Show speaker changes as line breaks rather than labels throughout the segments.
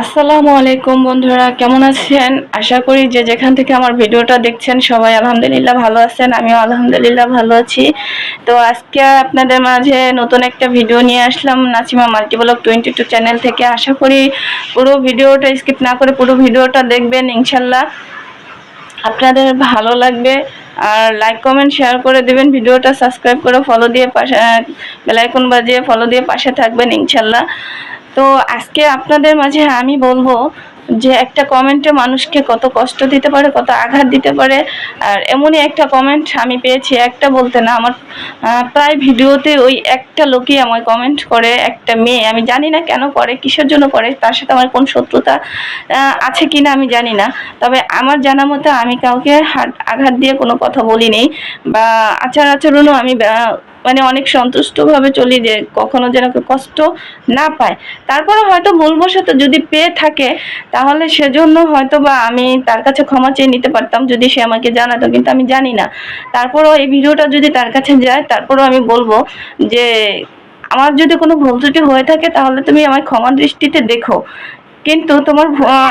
আসসালামু আলাইকুম বন্ধুরা, কেমন আছেন? আশা করি যে যেখান থেকে আমার ভিডিওটা দেখছেন সবাই আলহামদুলিল্লাহ ভালো আছেন, আমিও আলহামদুলিল্লাহ ভালো আছি। তো আজকে আপনাদের মাঝে নতুন একটা ভিডিও নিয়ে আসলাম, Nasima multi blog twenty two channel থেকে। আশা করি পুরো ভিডিওটা স্কিপ না করে পুরো ভিডিওটা দেখবেন ইনশাল্লাহ। আপনাদের ভালো লাগবে, আর লাইক, কমেন্ট, শেয়ার করে দেবেন, ভিডিওটা সাবস্ক্রাইব করে ফলো দিয়ে পাশে বেলাইকন বাজিয়ে ফলো দিয়ে পাশে থাকবেন ইনশাল্লাহ। তো আজকে আপনাদের মাঝে আমি বলব যে একটা কমেন্টে মানুষকে কত কষ্ট দিতে পারে, কত আঘাত দিতে পারে। আর এমনই একটা কমেন্ট আমি পেয়েছি, একটা বলতে না, আমার প্রায় ভিডিওতে ওই একটা লোকই আমায় কমেন্ট করে, একটা মেয়ে, আমি জানি না কেন করে, কিসের জন্য করে, তার সাথে আমার কোন শত্রুতা আছে কি না আমি জানি না। তবে আমার জানা মতো আমি কাউকে আঘাত দিয়ে কোনো কথা বলিনি বা আচার আচরণও আমি মানে অনেক সন্তুষ্টভাবে চলি যে কখনো যেন কষ্ট না পায়। তারপরে হয়তো বলব ভুলবশত যদি পেয়ে থাকে, তাহলে সেজন্য হয়তো বা আমি তার কাছে ক্ষমা চেয়ে নিতে পারতাম যদি সে আমাকে জানাতো, কিন্তু আমি জানি না। তারপরও এই ভিডিওটা যদি তার কাছে যায়, তারপরেও আমি বলব যে, আমার যদি কোনো ভুল ত্রুটি হয়ে থাকে, তাহলে তুমি আমার ক্ষমা দৃষ্টিতে দেখো। কিন্তু তোমার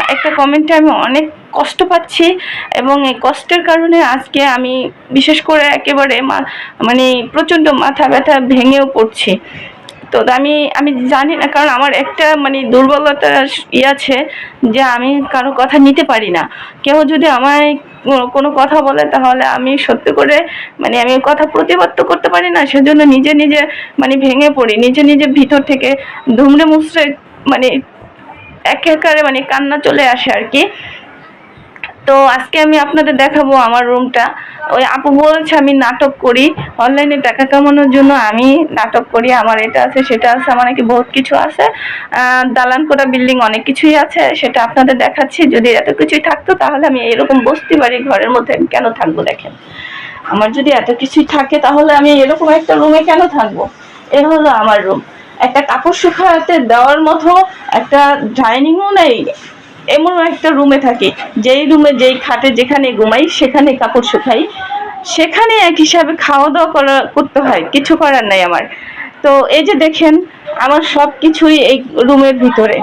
একটা কমেন্টে আমি অনেক কষ্ট পাচ্ছি এবং এই কষ্টের কারণে আজকে আমি বিশেষ করে একেবারে মানে প্রচণ্ড মাথা ব্যথা ভেঙেও পড়ছি। তো আমি আমি জানি না, কারণ আমার একটা মানে দুর্বলতা ই আছে যে আমি কারও কথা নিতে পারি না। কেউ যদি আমায় কোনো- কথা বলে তাহলে আমি সত্যি করে মানে আমি কথা প্রতিবাদ করতে পারি না, সেজন্য নিজে নিজে মানে ভেঙে পড়ি। নিজে নিজে ভিতর থেকে ধুমড়ে মুচড়ে মানে একেবারে মানে কান্না চলে আসে আর কি। তো আজকে আমি আপনাদের দেখাবো আমার রুমটা। ওই আপু বলেছে, আমি নাটক করি, অনলাইনে টাকা কামানোর জন্য আমি নাটক করি। আমার এটা আছে, সেটা আছে, আমার নাকি বহুত কিছু আছে। দালান করা বিল্ডিং অনেক কিছুই আছে, সেটা আপনাদের দেখাচ্ছি। যদি এত কিছুই থাকতো, তাহলে আমি এরকম বসতে পারি ঘরের মধ্যে কেন থাকব দেখেন? আমার যদি এত কিছুই থাকে, তাহলে আমি এরকম একটা রুমে কেন থাকব? এ হলো আমার রুম। একটা কাপড় শুকাতে দেওয়ার মতো একটা ডাইনিংও নেই। এমন একটা রুমে থাকি। যেই রুমে যেই খাটে যেখানে ঘুমাই, সেখানে কাপড় শুকাই। সেখানে এক হিসাবে খাওয়া দাওয়া করা, করতে হয়। কিছু করার নাই আমার। তো এই যে দেখেন, আমার সব কিছুই এই রুমের ভিতরে।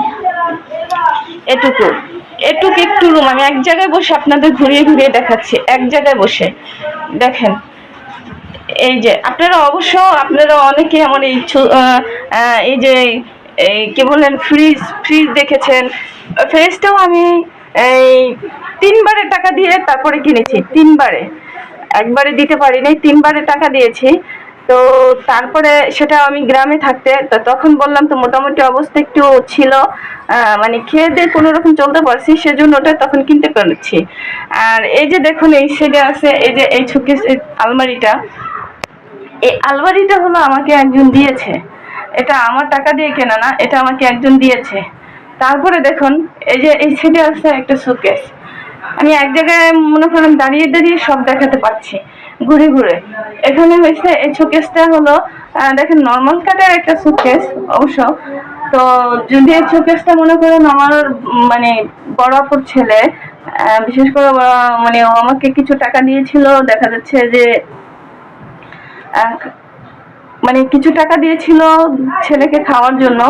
এটুকু। এটুকু একটু রুম। আমি এক জায়গায় বসে আপনাদের ঘুরিয়ে ঘুরিয়ে দেখাচ্ছি। এক জায়গায় বসে। দেখেন। এই যে, আপনারা অবশ্য, আপনারা অনেকে আমার এই এই যে কি বললেন ফ্রিজ ফ্রিজ দেখেছেন। ফ্রিজটাও আমি এই তিনবারে টাকা দিয়ে তারপরে কিনেছি, তিনবারে। একবারে দিতে পারিনি তিনবারে টাকা দিয়েছি। তো তারপরে সেটা আমি গ্রামে থাকতে, তো তখন বললাম তো মোটামুটি অবস্থা একটু ছিল। মানে খেয়ে দিয়ে কোনো রকম চলতে পারছি, সেজন্য ওটা তখন কিনতে পেরেছি। আর এই যে দেখুন, এই সাইডে আছে, এই যে এই ছুকি আলমারিটা। এই আলমারিটা হলো আমাকে একজন দিয়েছে। এটা আমার টাকা দিয়ে কেনা না, এটা আমাকে একজন দিয়েছে। তারপরে দেখুন, এই যে এই সাইডে আছে একটা শোকেস আমি এক জায়গায় মনে করেন দাঁড়িয়ে দাঁড়িয়ে সব দেখাতে পাচ্ছি ঘুরে ঘুরে। এখানে হয়েছে এই শোকেসটা হলো দেখেন নর্মাল কাটের একটা শোকেস অবশ্য। তো যদি এই শোকেসটা মনে করেন আমার মানে বড় অপর ছেলে বিশেষ করে মানে আমাকে কিছু টাকা দিয়েছিল, দেখা যাচ্ছে যে মানে কিছু টাকা দিয়েছিল ছেলেকে খাওয়ার জন্য।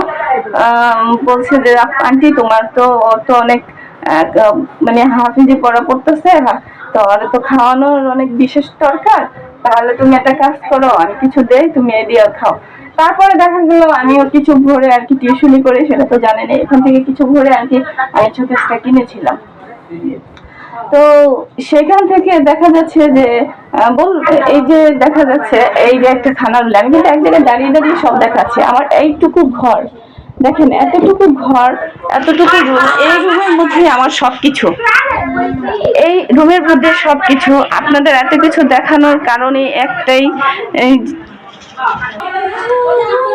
বলছে যে, আন্টি, তোমার তো ওর তো অনেক মানে হাফিজি পড়া পড়তেছে। তো ওর তো খাওয়ানোর অনেক বিশেষ দরকার। তাহলে তুমি একটা কাজ করো, আমি কিছু দেই, তুমি এ দিয়ে খাও। তারপরে দেখা গেল, আমিও কিছু ভরে আর কি টিউশনি করে, সেটা তো জানেন এখান থেকে কিছু ভরে আর কি আমি চোখেসটা কিনেছিলাম। তো সেখান থেকে দেখা যাচ্ছে যে বল, এই যে দেখা যাচ্ছে, এই যে একটা খানার রুল আমি কিন্তু এক জায়গায় দাঁড়িয়ে দাঁড়িয়ে সব দেখাচ্ছি। আমার এইটুকু ঘর, দেখেন এতটুকু ঘর, এতটুকু রুম এই রুমের মধ্যে আমার সব কিছু এই রুমের মধ্যে সব কিছু আপনাদের এত কিছু দেখানোর কারণে একটাই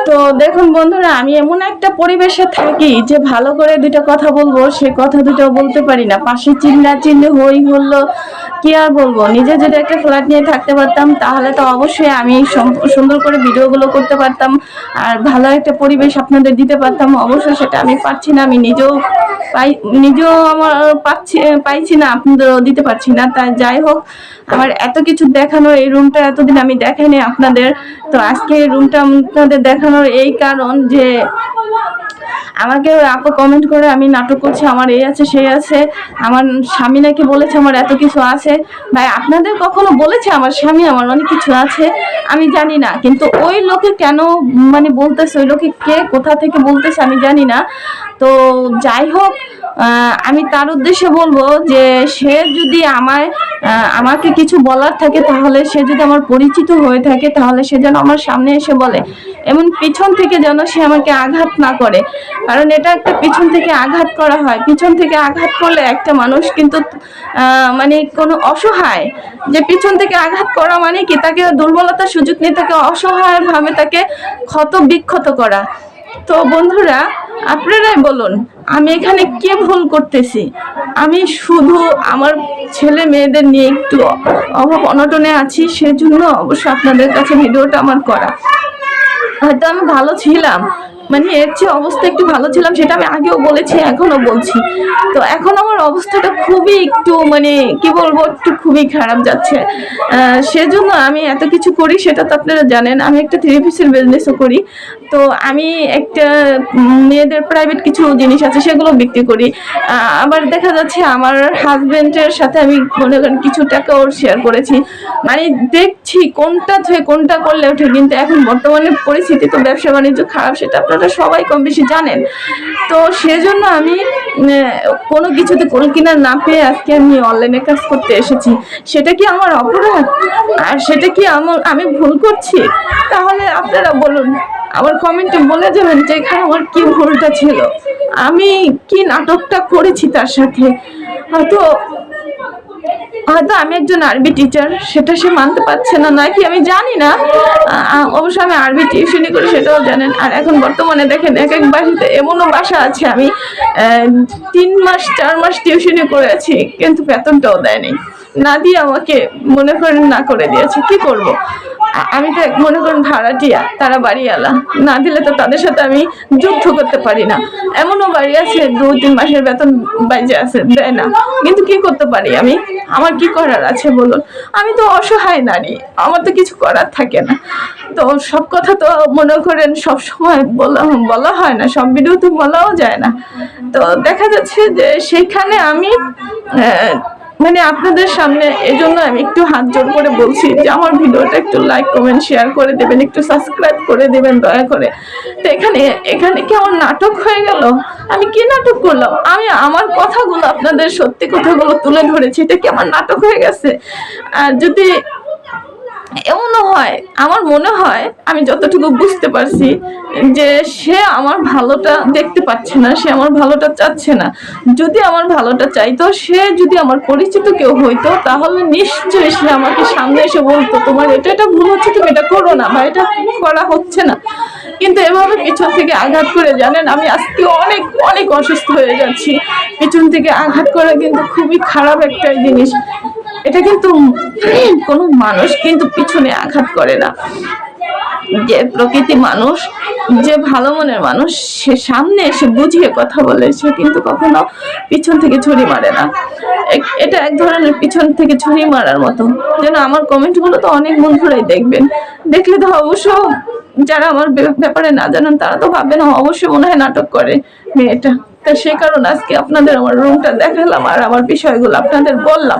তো দেখুন বন্ধুরা, আমি এমন একটা পরিবেশে থাকি যে ভালো করে দুটো কথা বলব, সে কথা দুটো বলতে পারি না। পাশে চিল্লা চিল্লি, হই হলো কি আর বলব? নিজে যদি একটা ফ্ল্যাট নিয়ে থাকতে পারতাম, তাহলে তো অবশ্যই আমি সুন্দর করে ভিডিওগুলো করতে পারতাম, আর ভালো একটা পরিবেশ আপনাদের দিতে পারতাম। অবশ্যই সেটা আমি পাচ্ছি না, আমি নিজেও পাই, নিজেও আমার পাচ্ছি, পাইছি না, আপনাদেরও দিতে পারছি না তাই যাই হোক, আমার এত কিছু দেখানোর এই রুমটা এতদিন আমি দেখাইনি আপনাদের, তো আজকে এই রুমটা আপনাদের দেখানোর এই কারণ যে আমাকে আপু কমেন্ট করে, আমি নাটক করছি, আমার এই আছে, সেই আছে, আমার স্বামী নাকি বলেছে আমার এত কিছু আছে, ভাই, আপনাদের কখনো বলেছে আমার স্বামী আমার অনেক কিছু আছে, আমি জানি না, কিন্তু ওই লোকে কেন মানে বলতেছে, ওই লোকে কে কোথা থেকে বলতেছে আমি জানি না তো যাই হোক আমি তার উদ্দেশ্যে বলব যে সে যদি আমায় আমাকে কিছু বলার থাকে তাহলে সে যদি আমার পরিচিত হয়ে থাকে তাহলে সে যেন আমার সামনে এসে বলে। এমন পিছন থেকে যেন সে আমাকে আঘাত না করে। কারণ এটা একটা পিছন থেকে আঘাত করা হয়। পিছন থেকে আঘাত করলে একটা মানুষ কিন্তু মানে কোনো অসহায়। যে পিছন থেকে আঘাত করা মানে কি? তাকে দুর্বলতার সুযোগ নিয়ে তাকে অসহায়ভাবে তাকে ক্ষত বিক্ষত করা। তো বন্ধুরা আপনারাই বলুন, আমি এখানে কে ভুল করতেছি? আমি শুধু আমার ছেলে মেয়েদের নিয়ে একটু অভাব অনটনে আছি, সেজন্য অবশ্য আপনাদের কাছে ভিডিওটা আমার করা। হয়তো আমি ভালো ছিলাম মানে এর চেয়ে অবস্থা একটু ভালো ছিলাম, সেটা আমি আগেও বলেছি এখনও বলছি। তো এখন আমার অবস্থাটা খুবই একটু মানে কি বলব, একটু খুবই খারাপ যাচ্ছে। সেজন্য আমি এত কিছু করি, সেটা তো আপনারা জানেন, আমি একটা থ্রি পিসের বিজনেসও করি। তো আমি একটা মেয়েদের প্রাইভেট কিছু জিনিস আছে, সেগুলো বিক্রি করি। আবার দেখা যাচ্ছে আমার হাজবেন্ডের সাথে আমি মনে করেন কিছু টাকা ওর শেয়ার করেছি। মানে দেখছি কোনটা থেকে কোনটা করলে ওঠে, কিন্তু এখন বর্তমানে পরিস্থিতি তো ব্যবসা বাণিজ্য খারাপ, সেটা আপনারা সবাই কম বেশি জানেন। তো সেজন্য আমি কোনো কিছুতে কোন কিনা না পেয়ে আজকে আমি অনলাইনে কাজ করতে এসেছি। সেটা কি আমার অপরাধ? আর সেটা কি আমার আমি ভুল করছি? তাহলে আপনারা বলুন, আমার কমেন্টে বলে যাবেন যে এখানে আমার কি ভুলটা ছিল। আমি কি নাটকটা করেছি তার সাথে? হয়তো হয়তো আমি একজন আরবি টিচার সেটা সে মানতে পারছে না, নয় কি আমি জানি না। অবশ্য আমি আরবি টিউশনই করি, সেটাও জানেন। আর এখন বর্তমানে দেখেন, এক এক বাসাতে এমনও বাসা আছে, আমি তিন মাস, চার মাস টিউশনই করেছি কিন্তু বেতনটাও দেয়নি। না দিয়ে আমাকে মনে করেন না করে দিয়েছে, কি করব? আমি তো মনে করেন ভাড়াটিয়া, তারা বাড়িওয়ালা। না দিলে তো তাদের সাথে আমি যুদ্ধ করতে পারি না। এমনও বাড়ি আছে দু তিন মাসের বেতন বাইজে আছে, দেয় না। কিন্তু কি করতে পারি আমি? আমার কি করার আছে বলুন? আমি তো অসহায় নারী, আমার তো কিছু করার থাকে না। তো সব কথা তো মনে করেন সব সময় বলা বলা হয় না, সব ভিডিও তো বলাও যায় না। তো দেখা যাচ্ছে যে সেখানে আমি মানে আপনাদের সামনে এজন্য আমি একটু হাত জোর করে বলছি যে আমার ভিডিওটা একটু লাইক কমেন্ট শেয়ার করে দেবেন, একটু সাবস্ক্রাইব করে দেবেন দয়া করে। তো এখানে এখানে কি আমার নাটক হয়ে গেল? আমি কি নাটক করলাম? আমি আমার কথাগুলো, আপনাদের সত্যি কথাগুলো তুলে ধরেছি, এটা কি আমার নাটক হয়ে গেছে? আর যদি এমনও হয়, আমার মনে হয়, আমি যতটুকু বুঝতে পারছি, যে সে আমার ভালোটা দেখতে পাচ্ছে না, সে আমার ভালোটা চাচ্ছে না। যদি আমার ভালোটা চাইতো, সে যদি আমার পরিচিত কেউ হইতো, তাহলে নিশ্চয়ই সে আমাকে সামনে এসে বলতো, তোমার এটা এটা ভুল হচ্ছে, তুমি এটা করো না বা এটা করা হচ্ছে না। কিন্তু এভাবে পিছন থেকে আঘাত করে, জানেন, আমি আজকে অনেক অনেক অসুস্থ হয়ে যাচ্ছি। পিছন থেকে আঘাত করা কিন্তু খুবই খারাপ একটা জিনিস। এটা কিন্তু কোনো মানুষ কিন্তু পিছনে আঘাত করে না। যে প্রকৃতি মানুষ যে ভালো মনের মানুষ সে সামনে এসে বুঝিয়ে কথা বলে সে কিন্তু কখনো পিছন থেকে ছুরি মারে না। এটা এক ধরনের পিছন থেকে ছুরি মারার মতো। যেন আমার কমেন্টগুলো তো অনেক বন্ধুরাই দেখবেন। দেখলে তো অবশ্য যারা আমার ব্যাপারে না জানেন তারা তো ভাববেন "ও, অবশ্যই মনে হয় নাটক করে মেয়েটা। তা সেই কারণে আজকে আপনাদের আমার রুমটা দেখালাম আর আমার বিষয়গুলো আপনাদের বললাম।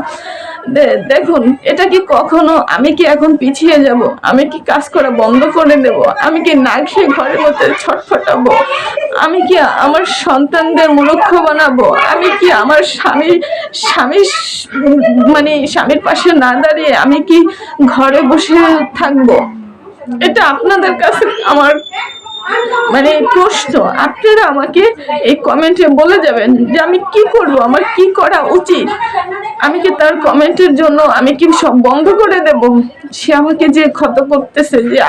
দেখুন, এটা কি কখনো আমি কি এখন পিছিয়ে যাব? আমি কি কাজ করা বন্ধ করে দেব? আমি কি না খেয়ে ঘরের মধ্যে ছটফটাবো আমি কি আমার সন্তানদের মূলক্ষ বানাবো? আমি কি আমার স্বামী স্বামীর মানে স্বামীর পাশে না দাঁড়িয়ে আমি কি ঘরে বসে থাকব? এটা আপনাদের কাছে আমার মানে প্রশ্ন, আপনারা আমাকে এই কমেন্টে বলে যাবেন যে আমি কি করব, আমার কি করা উচিত? আমি কি তার কমেন্টের জন্য আমি কি সব বন্ধ করে দেব? সে আমাকে যে ক্ষত করতেছে, যে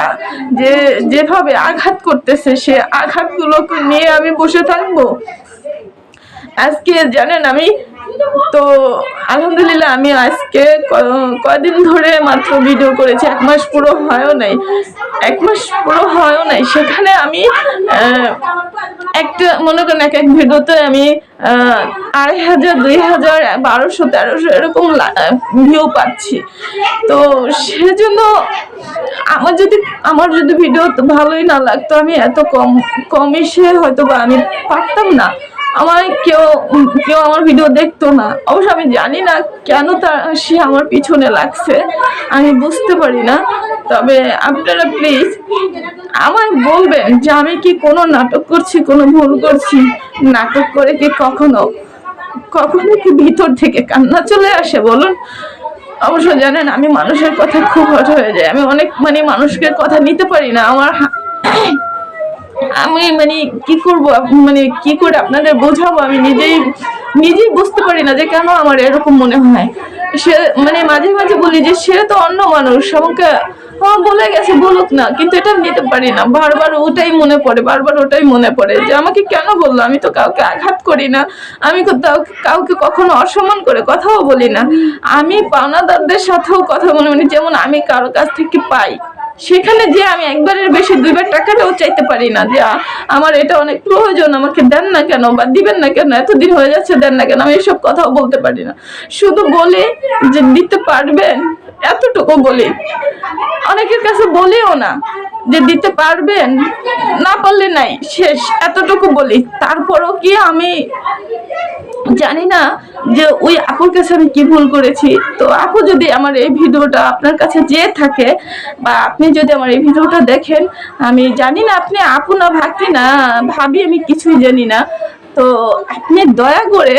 যে যেভাবে আঘাত করতেছে, সে আঘাতগুলোকে নিয়ে আমি বসে থাকব। আজকে জানেন আমি
তো আলহামদুলিল্লাহ আমি আজকে ক- কয়দিন ধরে মাত্র ভিডিও করেছি, এক মাস পুরো হয়ও নাই। এক মাস পুরো হয়ও নাই। সেখানে আমি একটা মনে করেন এক এক ভিডিওতে আমি আড়াই হাজার, দুই হাজার, বারোশো, তেরোশো এরকম ভিউ পাচ্ছি। তো সেজন্য আমার যদি আমার যদি ভিডিও ভালোই না লাগতো, আমি এত কম কমিশে হয়তো বা আমি পারতাম না। আমার কেউ কেউ আমার ভিডিও দেখতো না। অবশ্য আমি জানি না কেন তার সে আমার পিছনে লাগছে। আমি বুঝতে পারি না। তবে আপনারা প্লিজ আমায় বলবেন যে আমি কি কোনো নাটক করছি, কোনো ভুল করছি? নাটক করে কি কখনো কখনো কি ভিতর থেকে কান্না চলে আসে বলুন? অবশ্য জানেন আমি মানুষের কথা খুব হট হয়ে যায়। আমি অনেক মানে মানুষকে কথা নিতে পারি না। আমার আমি মানে কি করব? মানে কি করে আপনাদের বোঝাবো? আমি নিজেই নিজেই বুঝতে পারি না যে কেন আমার এরকম মনে হয়। সে মানে মাঝে মাঝে বলি যে সে তো অন্য মানুষ, আমাকে হ্যাঁ বলে গেছে, বলুক না। কিন্তু এটা নিতে পারি না। বারবার ওটাই মনে পড়ে, বারবার ওটাই মনে পড়ে যে আমাকে কেন বলল? আমি তো কাউকে আঘাত করি না। আমি কাউকে কখনো অসম্মান করে কথাও বলি না। আমি পাওনাদারদের সাথেও কথা বলি মানে যেমন আমি কারও কাছ থেকে পাই। সেখানে যে আমি একবারের বেশি দুইবার টাকাটাও চাইতে পারি না, যে আমার এটা অনেক প্রয়োজন, আমাকে দেন না কেন বা দিবেন না কেন, এতদিন হয়ে যাচ্ছে, দেন না কেন, আমি এসব কথাও বলতে পারি না। শুধু বলে যে, দিতে পারবেন? এতটুকু বলি। অনেকের কাছে বলিও না যে দিতে পারবেন, না পারলে নাই, শেষ, এতটুকু বলি। তারপরও কি আমি জানি না যে ওই আপুর কাছে আমি কি ভুল করেছি। তো আপু যদি আমার এই ভিডিওটা আপনার কাছে যেয়ে থাকে বা আপনি যদি আমার এই ভিডিওটা দেখেন, আমি জানি না আপনি আপু না ভাবি না, ভাবি আমি কিছুই জানি না। তো আপনি দয়া করে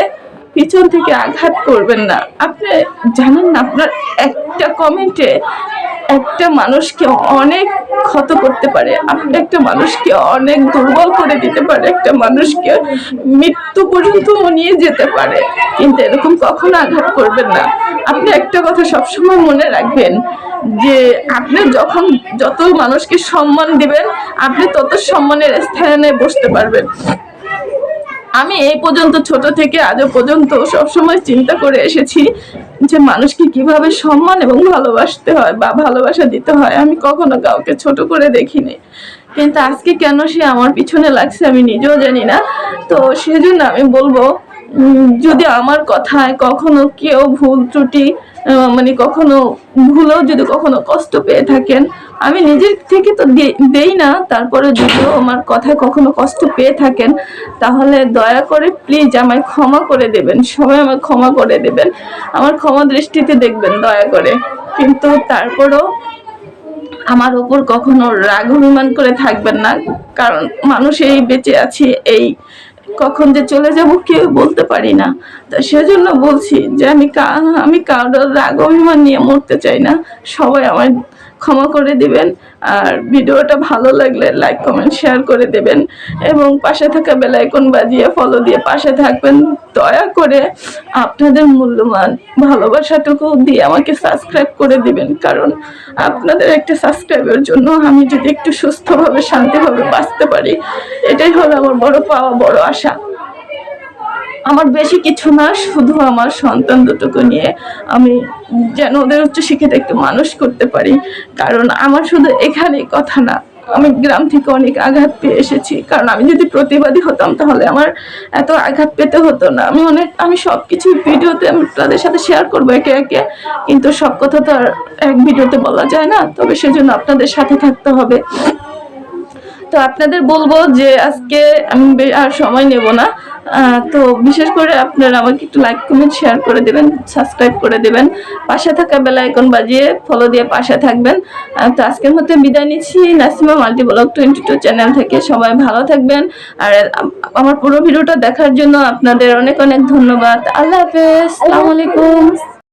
পিছন থেকে আঘাত করবেন না। আপনি জানেন না, আপনার একটা কমেন্টে একটা মানুষকে অনেক ক্ষত করতে পারে, আপনি একটা মানুষকে অনেক দুর্বল করে দিতে পারে, একটা মানুষকে মৃত্যু পর্যন্ত নিয়ে যেতে পারে, কিন্তু এরকম কখনো আঘাত করবেন না। আপনি একটা কথা সবসময় মনে রাখবেন যে আপনি যখন যত মানুষকে সম্মান দিবেন, আপনি তত সম্মানের স্থানে বসতে পারবেন। আমি এই পর্যন্ত ছোট থেকে আজও পর্যন্ত সবসময় চিন্তা করে এসেছি যে মানুষকে কীভাবে সম্মান এবং ভালোবাসতে হয় বা ভালোবাসা দিতে হয়, আমি কখনো কাউকে ছোট করে দেখিনি। কিন্তু আজকে কেন সে আমার পিছনে লাগছে আমি নিজেও জানি না। তো সেজন্য আমি বলব যদি আমার কথায় কখনো কেউ ভুল ত্রুটি মানে কখনো ভুলেও যদি কখনো কষ্ট পেয়ে থাকেন, আমি নিজের থেকে তো দেই না, তারপরে যদিও আমার কথায় কখনো কষ্ট পেয়ে থাকেন, তাহলে দয়া করে প্লিজ আমায় ক্ষমা করে দেবেন, সবাই আমায় ক্ষমা করে দেবেন। আমার ক্ষমা দৃষ্টিতে দেখবেন দয়া করে। কিন্তু তারপরও আমার ওপর কখনো রাগ, অভিমান করে থাকবেন না, কারণ মানুষ এই বেঁচে আছি, এই কখন যে চলে যাব কেউ বলতে পারি না। তা সেজন্য বলছি যে আমি আমি কারোর রাগ অভিমান নিয়ে মরতে চাই না। সবাই আমায় ক্ষমা করে দিবেন। আর ভিডিওটা ভালো লাগলে লাইক কমেন্ট শেয়ার করে দেবেন। এবং পাশে থাকা বেল আইকন বাজিয়ে ফলো দিয়ে পাশে থাকবেন। দয়া করে আপনাদের মূল্যবান ভালোবাসাটুকু দিয়ে আমাকে সাবস্ক্রাইব করে দিবেন। কারণ আপনাদের একটা সাবস্ক্রাইবের জন্য আমি যদি একটু সুস্থভাবে, শান্তিভাবে বাঁচতে পারি, এটাই হলো আমার বড় পাওয়া, বড় আশা। আমার বেশি কিছু না, শুধু আমার সন্তান দুটোকে নিয়ে আমি যেন ওদের উচ্চ শিক্ষিত একটু মানুষ করতে পারি। কারণ আমার শুধু এখানেই কথা না, আমি গ্রাম থেকে অনেক আঘাত পেয়ে এসেছি। কারণ আমি যদি প্রতিবাদী হতাম, তাহলে আমার এত আঘাত পেতে হতো না। আমি অনেক, আমি সব কিছু ভিডিওতে আমি তাদের সাথে শেয়ার করব একে একে, কিন্তু সব কথা তো আর এক ভিডিওতে বলা যায় না। তবে সেজন্য আপনাদের সাথে থাকতে হবে। তো আপনাদের বলব যে আজকে আমি আর সময় নেব না। তো বিশেষ করে আপনারা আমাকে একটু লাইক কমেন্ট শেয়ার করে দেবেন সাবস্ক্রাইব করে দেবেন। পাশে থাকা বেল আইকন বাজিয়ে ফলো দিয়ে পাশে থাকবেন। তো আজকের মতো বিদায় নিচ্ছি। Nasima multi blog twenty two channel থেকে সবাই ভালো থাকবেন। আর আমার পুরো ভিডিওটা দেখার জন্য আপনাদের অনেক অনেক ধন্যবাদ। আল্লাহ হাফেজ। আসসালামু আলাইকুম।